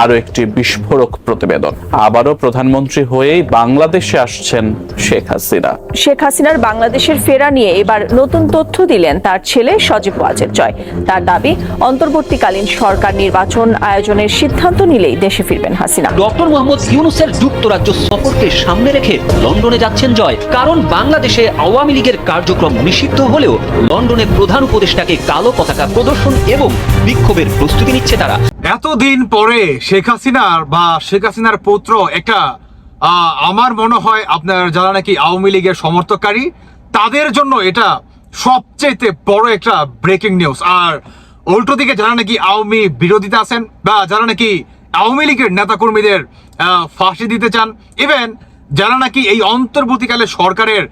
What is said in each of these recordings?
আরও একটি বিস্ফোরক প্রতিবেদন। আবারও প্রধানমন্ত্রী হয়েই বাংলাদেশে আসছেন শেখ হাসিনা। শেখ হাসিনার বাংলাদেশের ফেরা নিয়ে এবার নতুন তথ্য দিলেন তার ছেলে সজীব ওয়াজেদ জয়। তার দাবি অন্তর্বর্তীকালীন সরকার নির্বাচন আয়োজনের সিদ্ধান্ত নিলেই দেশে ফিরবেন হাসিনা। ডক্টর মোহাম্মদ ইউনুসের যুক্তরাজ্য সফরকে সামনে রেখে লন্ডনে যাচ্ছেন জয়। কারণ বাংলাদেশে আওয়ামী লীগের কার্যক্রম নিষিদ্ধ হলেও লন্ডনে প্রধান উপদেষ্টাকে কালো পতাকা প্রদর্শন এবং বিক্ষোভের প্রস্তুতি নিচ্ছে তারা। এতদিন পরে শেখ হাসিনার বা শেখ হাসিনার পুত্র একটা আমার মনে হয় আপনার যারা নাকি আওয়ামী লীগের সমর্থককারী, তাদের জন্য এটা সবচেয়ে বড় একটা ব্রেকিং নিউজ আর উল্টো দিকে যারা নাকি আওয়ামী বিরোধিতা আছেন বা যারা নাকি আওয়ামী লীগের নেতাকর্মীদের ফাঁসি দিতে চান ইভেন যারা নাকি এই অন্তর্বর্তীকালে সরকারের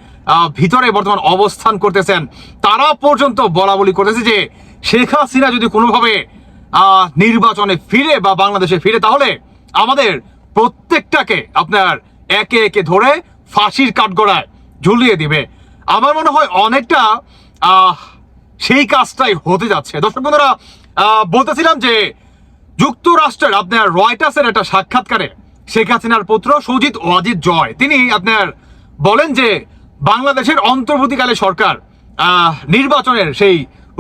ভিতরে বর্তমান অবস্থান করতেছেন, তারা পর্যন্ত বলা বলি করতেছে যে শেখ হাসিনা যদি কোনোভাবে নির্বাচনে ফিরে বা বাংলাদেশে ফিরে, তাহলে আমাদের প্রত্যেকটাকে আপনার একে একে ধরে ফাঁসির কাঠগড়ায় ঝুলিয়ে দিবে। আমার মনে হয় অনেকটা সেই কাজটাই হতে যাচ্ছে। দর্শক বন্ধুরা বলতেছিলাম যে যুক্তরাষ্ট্রের আপনার রয়টার্সের একটা সাক্ষাৎকারে শেখ হাসিনার পুত্র সুজিত ওয়াজিদ জয়, তিনি আপনার বলেন যে বাংলাদেশের অন্তর্বর্তীকালে সরকার নির্বাচনের সেই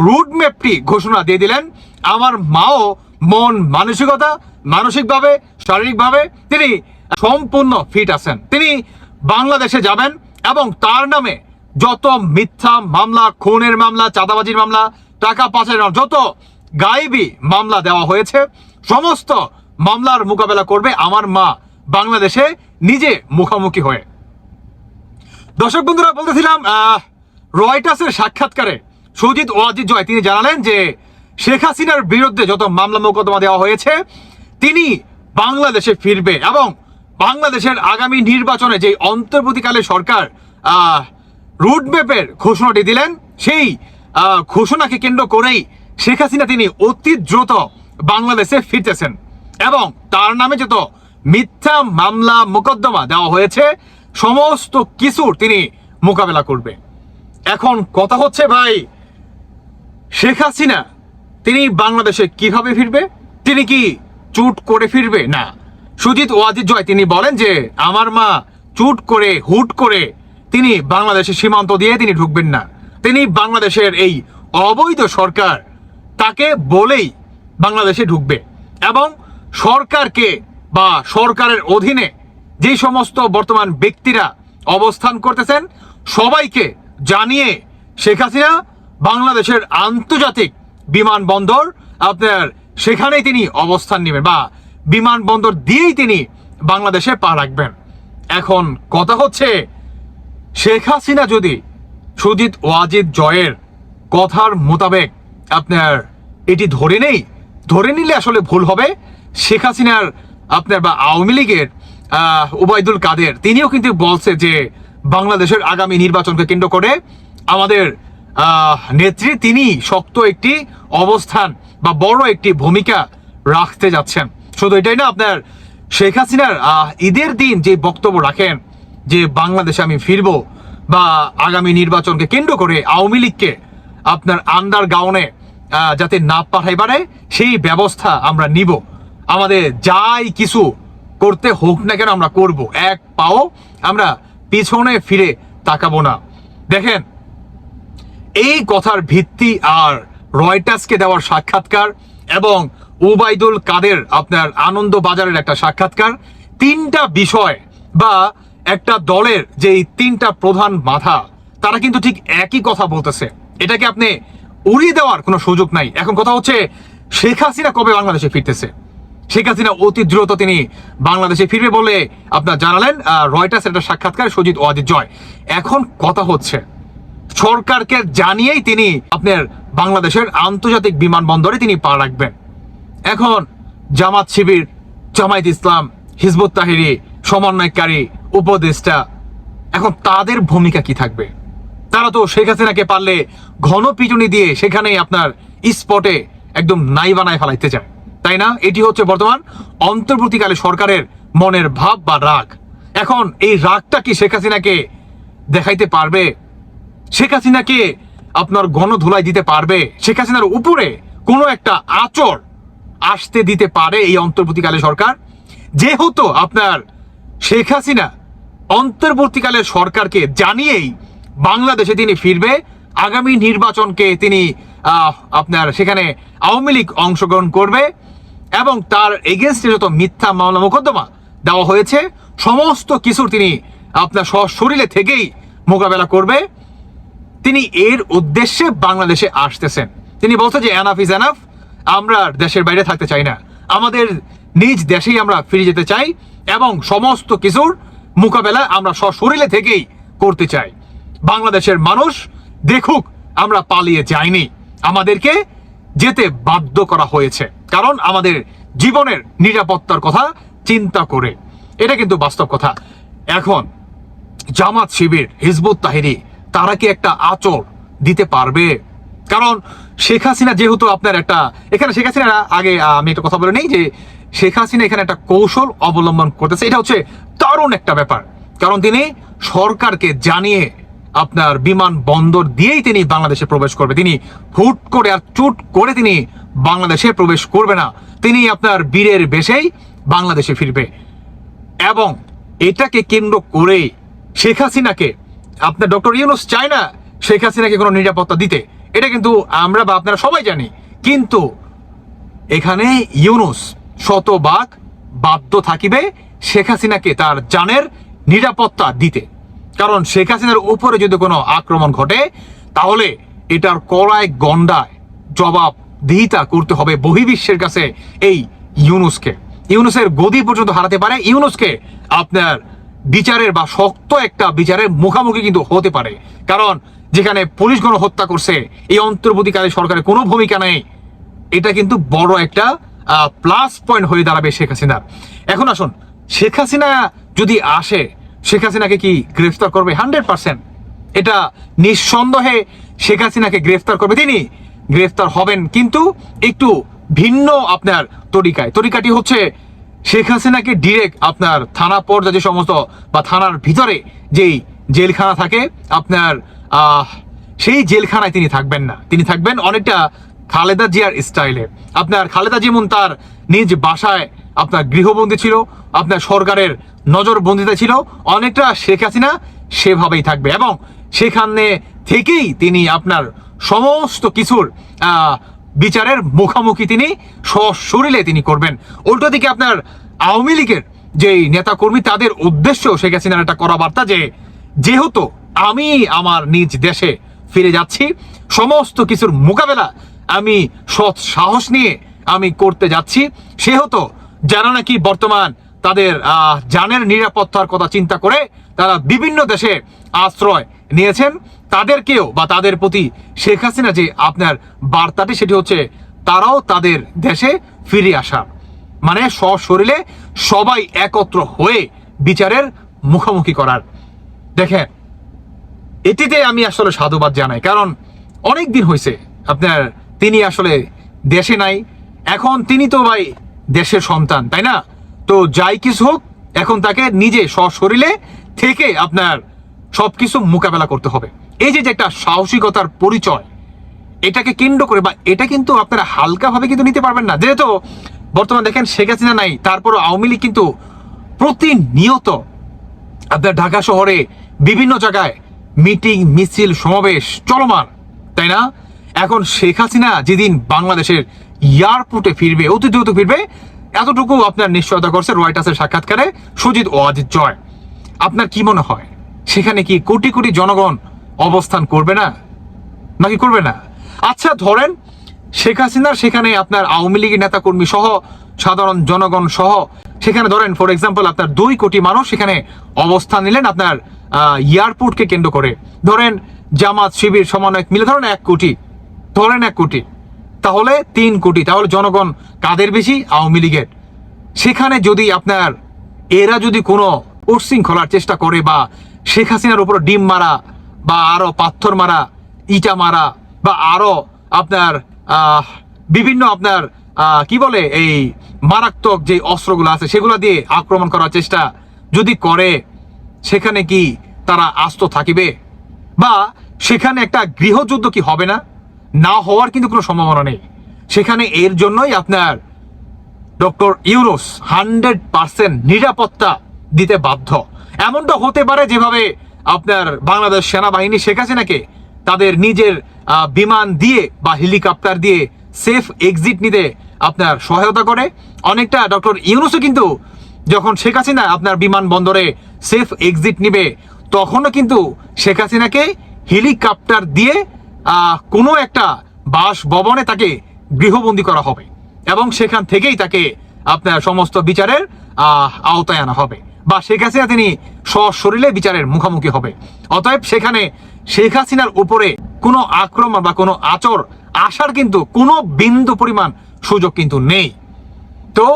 রুটম্যাপটি ঘোষণা দিয়ে দিলেন। আমার মাও মন মানসিকতা মানসিকভাবে শারীরিকভাবে তিনি সম্পূর্ণ ফিট আছেন। তিনি বাংলাদেশে যাবেন এবং তার নামে যত মিথ্যা মামলা খুনের মামলা চাঁদাবাজির মামলা টাকা পাচারের যত গায়েবী মামলা দেওয়া হয়েছে সমস্ত মামলার মোকাবেলা করবে আমার মা বাংলাদেশে নিজে মুখোমুখি হয়ে। দর্শক বন্ধুরা বলতেছিলাম আহ, রয়টার্সের সাক্ষাৎকারে সুজিত ওয়াজিদ জয় তিনি জানালেন যে শেখ হাসিনার বিরুদ্ধে যত মামলা মোকদ্দমা দেওয়া হয়েছে, তিনি বাংলাদেশে ফিরবে এবং বাংলাদেশের আগামী নির্বাচনে যে অন্তর্বর্তীকালে সরকার রুটম্যাপের ঘোষণাটি দিলেন, সেই ঘোষণাকে কেন্দ্র করেই শেখ হাসিনা তিনি অতি দ্রুত বাংলাদেশে ফিরতেছেন। এবং তার নামে যত মিথ্যা মামলা মোকদ্দমা দেওয়া হয়েছে, সমস্ত কিছুর তিনি মোকাবেলা করবে। এখন কথা হচ্ছে ভাই, শেখ হাসিনা তিনি বাংলাদেশে কীভাবে ফিরবে? তিনি কি চুট করে ফিরবে? না। সুজিত ওয়াজিদ জয়, তিনি বলেন যে, আমার মা চুট করে, হুট করে তিনি বাংলাদেশের সীমান্ত দিয়ে তিনি ঢুকবেন না। তিনি বাংলাদেশের এই অবৈধ সরকার তাকে বলেই বাংলাদেশে ঢুকবে এবং সরকারকে বা সরকারের অধীনে যে সমস্ত বর্তমান ব্যক্তিরা অবস্থান করতেছেন, সবাইকে জানিয়ে শেখ হাসিনা বাংলাদেশের আন্তর্জাতিক বিমানবন্দর, আপনার সেখানেই তিনি অবস্থান নেবেন বা বিমানবন্দর দিয়েই তিনি বাংলাদেশে পা রাখবেন। এখন কথা হচ্ছে, শেখ হাসিনা যদি সুজিত ওয়াজিদ জয়ের কথার মোতাবেক আপনার এটি ধরে নেই, ধরে নিলে আসলে ভুল হবে। শেখ হাসিনার আপনার বা আওয়ামী লীগের ওবায়দুল কাদের, তিনিও কিন্তু বলছে যে বাংলাদেশের আগামী নির্বাচনকে কেন্দ্র করে আমাদের নেত্রী তিনি শক্ত একটি অবস্থান বা বড় একটি ভূমিকা রাখতে যাচ্ছেন। শুধু এটাই না, আপনার শেখ হাসিনার ঈদের দিন যে বক্তব্য রাখেন যে বাংলাদেশে আমি ফিরবো বা আগামী নির্বাচনকে কেন্দ্র করে আওয়ামী লীগকে আপনার আন্ডার গাউনে যাতে না পাঠাই পারে, সেই ব্যবস্থা আমরা নিব। আমাদের যাই কিছু করতে হোক না কেন আমরা করব। এক পাও আমরা পিছনে ফিরে তাকাবো না। দেখেন এই কথার ভিত্তি আর রয়টাসকে দেওয়ার সাক্ষাৎকার এবং উবাইদুল কাদের আপনার আনন্দ বাজারের একটা সাক্ষাৎকার, তিনটা বিষয় বা একটা দলের যে তিনটা প্রধান মাথা, তারা কিন্তু ঠিক একই কথা বলতেছে। এটাকে আপনি উড়িয়ে দেওয়ার কোনো সুযোগ নাই। এখন কথা হচ্ছে, শেখ হাসিনা কবে বাংলাদেশে ফিরতেছে? শেখ হাসিনা অতি দ্রুত তিনি বাংলাদেশে ফিরবে বলে আপনার জানালেন রয়টার্স একটা সাক্ষাৎকার সজিত ওয়াজিদ জয়। এখন কথা হচ্ছে সরকারকে জানিয়েই তিনি আপনার বাংলাদেশের আন্তর্জাতিক বিমানবন্দরে তিনি পা রাখবেন। এখন জামাত শিবির, জামায়াত ইসলাম, হিজবুত তাহিরি, সমন্বয়কারী, উপদেষ্টা, এখন তাদের ভূমিকা কি থাকবে? তারা তো শেখ হাসিনাকে পারলে ঘন পিটুনি দিয়ে সেখানেই আপনার স্পটে একদম নাই বানায় ফেলাইতে চায়। তাই না? এটি হচ্ছে বর্তমান অন্তর্বর্তীকালে সরকারের মনের ভাব বা রাগ। এখন এই রাগটা কি শেখ হাসিনাকে দেখাইতে পারবে? শেখ হাসিনাকে আপনার গণধুলাই দিতে পারবে? শেখ হাসিনার উপরে কোনো একটা আচর আসতে দিতে পারে এই অন্তর্বর্তীকালে সরকার? যেহেতু আপনার শেখ হাসিনা অন্তর্বর্তীকালে সরকারকে জানিয়েই বাংলাদেশে তিনি ফিরবে, আগামী নির্বাচনকে তিনি আপনার সেখানে আওয়ামী লীগ অংশগ্রহণ করবে এবং তার এগেনস্টে যত মিথ্যা মামলা মোকদ্দমা দেওয়া হয়েছে, সমস্ত কিছুর তিনি আপনার শরীরে থেকেই মোকাবেলা করবে। তিনি এর উদ্দেশ্যে বাংলাদেশে আসতেছেন। তিনি বলছে যে এনাফ ইজ এনাফ আমরা দেশের বাইরে থাকতে চাই না। আমাদের নিজ দেশেই আমরা ফিরে যেতে চাই এবং সমস্ত কিছুর মোকাবেলা আমরা সশরীরে থেকেই করতে চাই। বাংলাদেশের মানুষ, দেখুক, আমরা পালিয়ে যাইনি। আমাদেরকে যেতে বাধ্য করা হয়েছে। কারণ আমাদের জীবনের নিরাপত্তার কথা চিন্তা করে। এটা কিন্তু বাস্তব কথা। এখন জামাত শিবির, হিজবুত তাহিরি তারা কি একটা আচর দিতে পারবে? কারণ শেখ হাসিনা যেহেতু আপনার একটা, এখানে শেখ হাসিনা, আগে আমি একটা কথা বলে নেই যে শেখ হাসিনা এখানে একটা কৌশল অবলম্বন করতেছে। এটা হচ্ছে দারুণ একটা ব্যাপার। কারণ তিনি সরকারকে জানিয়ে আপনার বিমান বন্দর দিয়েই তিনি বাংলাদেশে প্রবেশ করবে। তিনি হুট করে আর চুট করে তিনি বাংলাদেশে প্রবেশ করবে না। তিনি আপনার বীরের বেশেই বাংলাদেশে ফিরবে। এবং এটাকে কেন্দ্র করে শেখ হাসিনাকে আপনার ডক্টর ইউনুস চায় না শেখ হাসিনাকে কোনো নিরাপত্তা দিতে। এটা কিন্তু আমরা বা আপনারা সবাই জানি। কিন্তু এখানে ইউনুস শতভাগ বাধ্য থাকিবে শেখ হাসিনাকে তার জানের নিরাপত্তা দিতে। কারণ শেখ হাসিনার উপরে যদি কোনো আক্রমণ ঘটে, তাহলে এটার কড়ায় গন্ডায় জবাব দিহিতা করতে হবে বহির্বিশ্বের কাছে এই ইউনুসকে। ইউনুসের গদি পর্যন্ত হারাতে পারে। ইউনুসকে আপনার বিচারের বা শক্ত একটা বিচারের মুখামুখি কিন্তু হতে পারে। কারণ যেখানে পুলিশ গণহত্যা করছে, এই অন্তর্বর্তীকালে সরকারের কোনো ভূমিকা নেই। এটা কিন্তু বড় একটা প্লাস পয়েন্ট হয়ে দাঁড়াবে শেখ হাসিনার এখন আসুন, শেখ হাসিনা যদি আসে, শেখ হাসিনাকে কি গ্রেফতার করবে? হান্ড্রেড পার্সেন্ট এটা নিঃসন্দেহে শেখ হাসিনাকে গ্রেফতার করবে। তিনি গ্রেফতার হবেন কিন্তু একটু ভিন্ন আপনার তরিকায়। তরিকাটি হচ্ছে শেখ হাসিনাকে ডিরেক্ট আপনার থানা পর্যায়ে যে সমস্ত বা থানার ভিতরে যেই জেলখানা থাকে, আপনার সেই জেলখানায় তিনি থাকবেন না। তিনি থাকবেন অনেকটা খালেদা জিয়ার স্টাইলে আপনার খালেদা যেমন তার নিজ বাসায় আপনার গৃহবন্দী ছিল, আপনার সরকারের নজরবন্দিতে ছিল, অনেকটা শেখ হাসিনা সেভাবেই থাকবে। এবং সেখানে থেকেই তিনি আপনার সমস্ত কিছুর বিচারের মুখামুখি তিনি সশরীরে তিনি করবেন। উল্টো দিকে আপনার আওয়ামী লীগের যেই নেতাকর্মী, তাদের উদ্দেশ্য শেখ হাসিনার একটা করা বার্তা যে, যেহেতু আমি আমার নিজ দেশে ফিরে যাচ্ছি, সমস্ত কিছুর মোকাবেলা আমি সৎ সাহস নিয়ে আমি করতে যাচ্ছি, সেহেতু যারা নাকি বর্তমান তাদের জানের নিরাপত্তার কথা চিন্তা করে তারা বিভিন্ন দেশে আশ্রয় নিয়েছেন তাদেরকেও বা তাদের প্রতি শেখ হাসিনা যে আপনার বার্তাটি, সেটি হচ্ছে তারাও তাদের দেশে ফিরে আসা মানে সশরীরে সবাই একত্র হয়ে বিচারের মুখোমুখি করার। দেখেন, এটিতে আমি আসলে সাধুবাদ জানাই, কারণ অনেক দিন হয়েছে, আপনার তিনি আসলে দেশে নাই, এখন তিনি তো ভাই দেশের সন্তান, তাই না? তো যাই কিছু হোক, এখন তাকে নিজে সশরীরে থেকে আপনার সবকিছু মোকাবেলা করতে হবে। এই যে একটা সাহসিকতার পরিচয়, এটাকে কেন্দ্র করে বা এটা কিন্তু আপনারা হালকাভাবে কিন্তু নিতে পারবেন না। যেহেতু বর্তমান দেখেন শেখ হাসিনা নাই, তারপরও আওয়ামী লীগ কিন্তু প্রতিনিয়ত আপনার ঢাকা শহরে বিভিন্ন জায়গায় মিটিং, মিছিল, সমাবেশ চলমান, তাই না? এখন শেখ হাসিনা যেদিন বাংলাদেশের এয়ারপোর্টে ফিরবে, অতি দ্রুত ফিরবে, এতটুকু আপনার নিশ্চয়তা করছে রয়টাসের সাক্ষাৎকারে সুজিত ও অজিত জয়। আপনার কি মনে হয়? সেখানে কি কোটি কোটি জনগণ অবস্থান করবে না? নাকি করবে না? আচ্ছা ধরেন শেখ হাসিনার সেখানে আপনার আওয়ামী লীগের নেতাকর্মী সহ, সাধারণ জনগণ সহ, সেখানে ধরেন ফর এক্সাম্পল আপনার দুই কোটি মানুষ সেখানে অবস্থান নিলেন আপনার এয়ারপোর্টকে কেন্দ্র করে। ধরেন জামাত, শিবির, সমন্বয়ক মিলে ধরেন এক কোটি। ধরেন এক কোটি। তাহলে তিন কোটি। তাহলে জনগণ কাদের বেশি? আওয়ামী লীগের। সেখানে যদি আপনার, এরা যদি কোনো উচ্ছৃঙ্খলার চেষ্টা করে বা শেখ হাসিনার উপর ডিম মারা বা আরও পাথর মারা, ইটা মারা বা আরও আপনার বিভিন্ন আপনার কি বলে এই মারাত্মক যে অস্ত্রগুলো আছে সেগুলো দিয়ে আক্রমণ করার চেষ্টা যদি করে, সেখানে কি তারা আস্ত থাকিবে? বা সেখানে একটা গৃহযুদ্ধ কি হবে না? না হওয়ার কিন্তু কোনো সম্ভাবনা নেই। সেখানে এর জন্যই আপনার ডক্টর ইউরোস হান্ড্রেড পার্সেন্ট নিরাপত্তা দিতে বাধ্য। এমনটা হতে পারে যেভাবে আপনার বাংলাদেশ সেনাবাহিনী শেখ হাসিনাকে তাদের নিজের বিমান দিয়ে বা হেলিকপ্টার দিয়ে সেফ এক্সিট নিতে আপনার সহায়তা করে। অনেকটা ডক্টর ইউনুসও কিন্তু যখন শেখ হাসিনা আপনার বিমানবন্দরে সেফ এক্সিট নিবে, তখনও কিন্তু শেখ হাসিনাকে হেলিকপ্টার দিয়ে কোনো একটা বাসভবনে তাকে গৃহবন্দী করা হবে এবং সেখান থেকেই তাকে আপনার সমস্ত বিচারের আওতায় আনা হবে। বা শেখ হাসিনা তিনি সশরীরে বিচারের মুখোমুখি হবে। অতএব সেখানে শেখ হাসিনার উপরে কোনো আক্রমণ বা কোনো আচর আসার কিন্তু কোনো বিন্দু পরিমাণ সুযোগ কিন্তু নেই। তো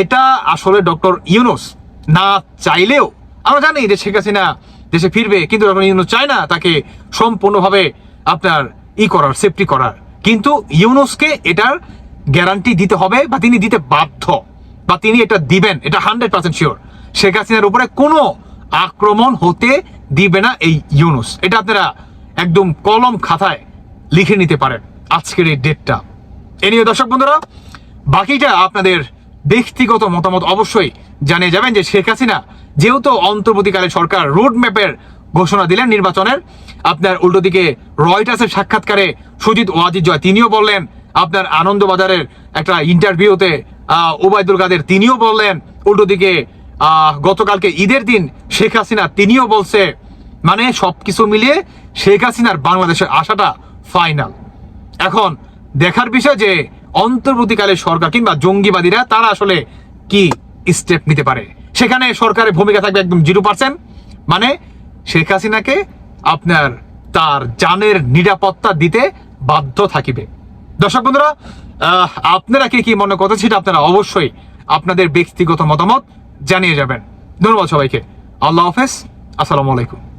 এটা আসলে ডক্টর ইউনুস না চাইলেও আমরা জানি যে শেখ হাসিনা দেশে ফিরবে, কিন্তু ডক্টর ইউনুস চায় না তাকে সম্পূর্ণভাবে আপনার ই করার সেফটি করার। কিন্তু ইউনুসকে এটার গ্যারান্টি দিতে হবে বা তিনি দিতে বাধ্য বা তিনি এটা দিবেন, এটা হান্ড্রেড পার্সেন্ট শিওর শেখ হাসিনার উপরে কোনো আক্রমণ হতে দিবে না এই ইউনুস। এটা আপনারা একদম কলম খাতায় লিখে নিতে পারেন আজকের এই ডেটটা। এ নিয়ে দর্শক বন্ধুরা, বাকিটা আপনাদের ব্যক্তিগত মতামত অবশ্যই জানিয়ে যাবেন যে শেখ হাসিনা যেহেতু অন্তর্বর্তীকালে সরকার রোড ম্যাপের ঘোষণা দিলেন নির্বাচনের, আপনার উল্টো দিকে রয়টার্সের সাক্ষাৎকারে সুজিত ওয়াজিদ জয় তিনিও বললেন, আপনার আনন্দবাজারের একটা ইন্টারভিউতে ওবায়দুল কাদের তিনিও বললেন, উল্টো দিকে গতকালকে ঈদের দিন শেখ হাসিনা, তিনিও বলছে মানে সবকিছু মিলিয়ে শেখ হাসিনার বাংলাদেশের আশাটা ফাইনাল এখন দেখার বিষয় যে অন্তর্বর্তীকালে সরকার কিংবা জঙ্গিবাদীরা, তারা আসলে কি স্টেপ নিতে পারে? সেখানে সরকারের ভূমিকা থাকবে একদম জিরো পার্সেন্ট মানে শেখ হাসিনাকে আপনার তার জানের নিরাপত্তা দিতে বাধ্য থাকিবে। দর্শক বন্ধুরা আপনারা কি কি মনে কথা সেটা আপনারা অবশ্যই আপনাদের ব্যক্তিগত মতামত জানিয়ে যাবেন। ধন্যবাদ সবাইকে। আল্লাহ হাফেজ। আসসালামু আলাইকুম।